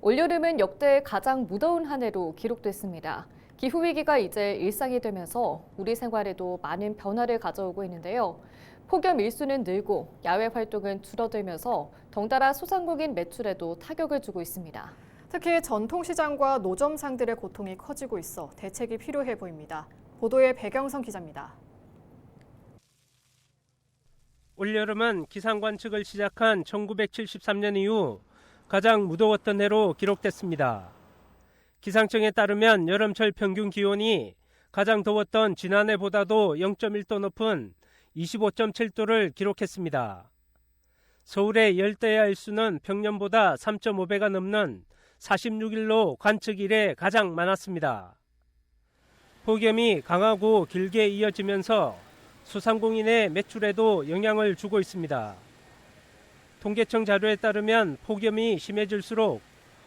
올여름은 역대 가장 무더운 한 해로 기록됐습니다. 기후위기가 이제 일상이 되면서 우리 생활에도 많은 변화를 가져오고 있는데요. 폭염 일수는 늘고 야외 활동은 줄어들면서 덩달아 소상공인 매출에도 타격을 주고 있습니다. 특히 전통시장과 노점상들의 고통이 커지고 있어 대책이 필요해 보입니다. 보도에 배경성 기자입니다. 올여름은 기상 관측을 시작한 1973년 이후 가장 무더웠던 해로 기록됐습니다. 기상청에 따르면 여름철 평균 기온이 가장 더웠던 지난해보다도 0.1도 높은 25.7도를 기록했습니다. 서울의 열대야 일수는 평년보다 3.5배가 넘는 46일로 관측 이래 가장 많았습니다. 폭염이 강하고 길게 이어지면서 소상공인의 매출에도 영향을 주고 있습니다. 통계청 자료에 따르면 폭염이 심해질수록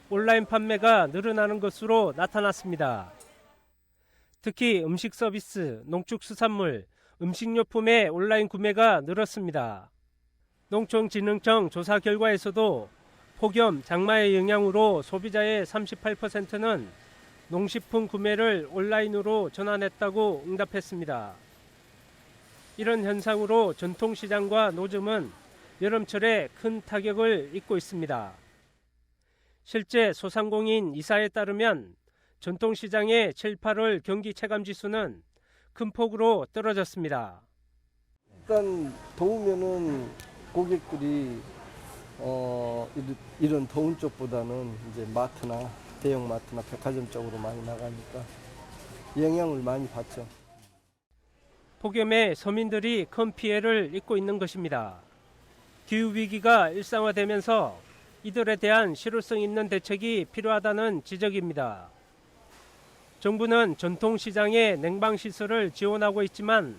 온라인 판매가 늘어나는 것으로 나타났습니다. 특히 음식 서비스, 농축수산물, 음식료품의 온라인 구매가 늘었습니다. 농촌진흥청 조사 결과에서도 폭염, 장마의 영향으로 소비자의 38%는 농식품 구매를 온라인으로 전환했다고 응답했습니다. 이런 현상으로 전통시장과 노점은 여름철에 큰 타격을 입고 있습니다. 실제 소상공인 이사에 따르면 전통시장의 7, 8월 경기 체감 지수는 큰 폭으로 떨어졌습니다. 일단 더우면은 고객들이 어 이런- 이런 더운 쪽보다는 이제 마트나 대형 마트나 백화점 쪽으로 많이 나가니까 영향을 많이 받죠. 폭염에 서민들이 큰 피해를 입고 있는 것입니다. 기후 위기가 일상화되면서 이들에 대한 실효성 있는 대책이 필요하다는 지적입니다. 정부는 전통 시장의 냉방 시설을 지원하고 있지만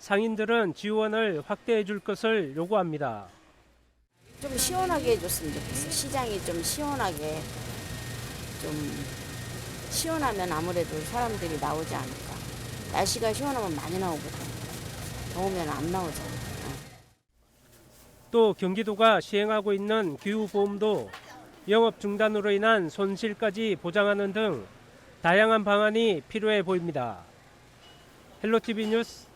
상인들은 지원을 확대해 줄 것을 요구합니다. 좀 시원하게 해줬으면 좋겠어. 시장이 좀 시원하게 좀 시원하면 아무래도 사람들이 나오지 않을까. 날씨가 시원하면 많이 나오거든. 더우면 안 나오잖아. 또 경기도가 시행하고 있는 기후보험도 영업 중단으로 인한 손실까지 보장하는 등 다양한 방안이 필요해 보입니다. 헬로티비 뉴스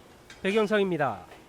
배경성입니다.